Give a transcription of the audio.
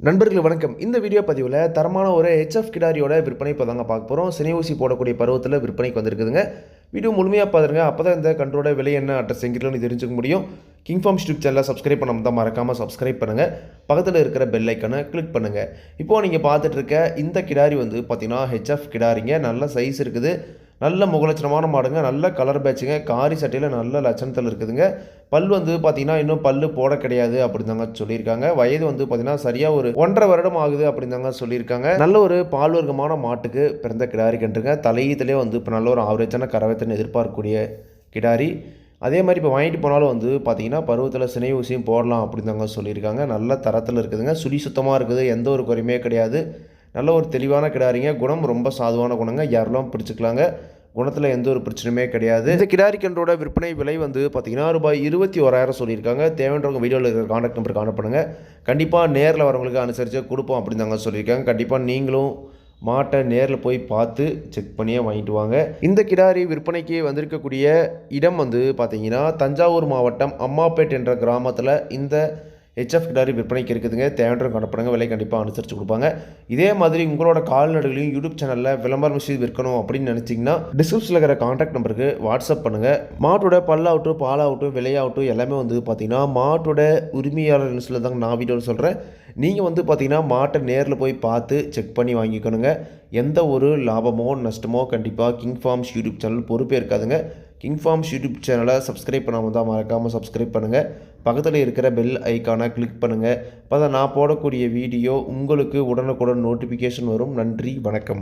நண்பர்கள் வணக்கம். இந்த வீடியோ பதிவில் தரமான ஒரு ஹெச்எஃப் கிடாரியோட விற்பனை இப்போ தாங்க பார்க்க போகிறோம் சினை ஊசி போடக்கூடிய பருவத்தில் விற்பனைக்கு வந்திருக்குதுங்க. வீடியோ முழுமையாக பாருங்க. அப்போ தான் இந்த கண்ட்ரோட விலை என்ன அட்ரஸ் எங்கிட்டன்னு தெரிஞ்சுக்க முடியும். கிங்ஃபார்ம் யூடியூப் சேனலை சப்ஸ்கிரைப் பண்ணாம தான் மறக்காமல் சப்ஸ்கிரைப் பண்ணுங்கள் பக்கத்தில் இருக்கிற பெல் ஐக்கனை கிளிக் பண்ணுங்கள் இப்போது நீங்கள் பார்த்துட்டு இருக்க இந்த கிடாரி வந்து பார்த்தீங்கன்னா ஹெச்எஃப் கிடாரிங்க. நல்ல சைஸ் இருக்குது. நல்ல முகலட்சணமான மாடுங்க நல்ல கலர் பேட்சுங்க காரி சட்டையில் நல்ல லட்சணத்தில் இருக்குதுங்க. பல் வந்து பார்த்தீங்கன்னா இன்னும் பல் போட கிடையாது அப்படின்னு தாங்க சொல்லியிருக்காங்க. வயது வந்து பார்த்தீங்கன்னா சரியாக ஒரு ஒன்றரை வருடம் ஆகுது அப்படின்னு தாங்க சொல்லியிருக்காங்க. நல்ல ஒரு பால் வர்க்கமான மாட்டுக்கு பிறந்த கிடாரி கன்றுங்க. தலையீத்திலே வந்து இப்போ நல்ல ஒரு ஆவரேஜான கரவத்தின்னு எதிர்பார்க்கக்கூடிய கிடாரி. அதே மாதிரி இப்போ வாங்கிட்டு போனாலும் வந்து பார்த்தீங்கன்னா பருவத்தில் சினை ஊசியும் போடலாம் அப்படின்னு தாங்க சொல்லியிருக்காங்க. நல்ல தரத்தில் இருக்குதுங்க. சுழி சுத்தமாக இருக்குது. எந்த ஒரு குறையுமே கிடையாது. நல்ல ஒரு தெளிவான கிடாரிங்க. குணம் ரொம்ப சாதுவான குணங்க. யாரெல்லாம் பிடிச்சிக்கலாங்க? குணத்தில் எந்த ஒரு பிரச்சனையுமே கிடையாது. இந்த கிடாரி கன்றோட விற்பனை விலை வந்து பார்த்தீங்கன்னா ரூபாய் இருபத்தி ஓராயிரம் சொல்லியிருக்காங்க. தேவைன்றவங்க வீடியோவில் இருக்கிற காண்டாக்ட் நம்பருக்கு காணப்படுங்க. கண்டிப்பாக நேரில் வரவங்களுக்கு அனுசரித்து கொடுப்போம் அப்படின்னு தாங்க சொல்லியிருக்காங்க. கண்டிப்பாக நீங்களும் மாட்டை நேரில் போய் பார்த்து செக் பண்ணியே வாங்கிட்டு வாங்க. இந்த கிடாரி விற்பனைக்கு வந்திருக்கக்கூடிய இடம் வந்து பார்த்தீங்கன்னா தஞ்சாவூர் மாவட்டம் அம்மாப்பேட் என்ற கிராமத்தில் இந்த ஹெச்எஃப் கிடாரி விற்பனைக்கு இருக்குதுங்க. தேவையான காணப்படுங்க. விலை கண்டிப்பாக அனுசரித்து கொடுப்பாங்க. இதே மாதிரி உங்களோட கால்நடைகளையும் யூடியூப் சேனலில் விளம்பரம் செய்து விற்கணும் அப்படின்னு நினச்சிங்கன்னா டிஸ்கிரிப்ஷனில் இருக்கிற காண்டாக்ட் நம்பருக்கு வாட்ஸ்அப் பண்ணுங்கள் மாட்டோட பல்லாகட்டும் பாலாகட்டும் விலையாகட்டும் எல்லாமே வந்து பார்த்தீங்கன்னா மாட்டோட உரிமையாளர் நியூஸில் தாங்க நான் வீடியோவில் சொல்கிறேன் நீங்கள் வந்து பார்த்தீங்கன்னா மாட்டை நேரில் போய் பார்த்து செக் பண்ணி வாங்கிக்கணுங்க. எந்த ஒரு லாபமோ நஷ்டமோ கண்டிப்பாக கிங் ஃபார்ம்ஸ் யூடியூப் சேனல் பொறுப்பே இருக்காதுங்க. கிங் ஃபார்ம்ஸ் யூடியூப் சேனலை சப்ஸ்கிரைப் பண்ணாமல் தான் மறக்காமல் சப்ஸ்கிரைப் பண்ணுங்கள் பக்கத்தில் இருக்கிற பெல் ஐக்கானை கிளிக் பண்ணுங்கள் அப்போ நான் போடக்கூடிய வீடியோ உங்களுக்கு உடனுக்குடன் நோட்டிஃபிகேஷன் வரும். நன்றி வணக்கம்.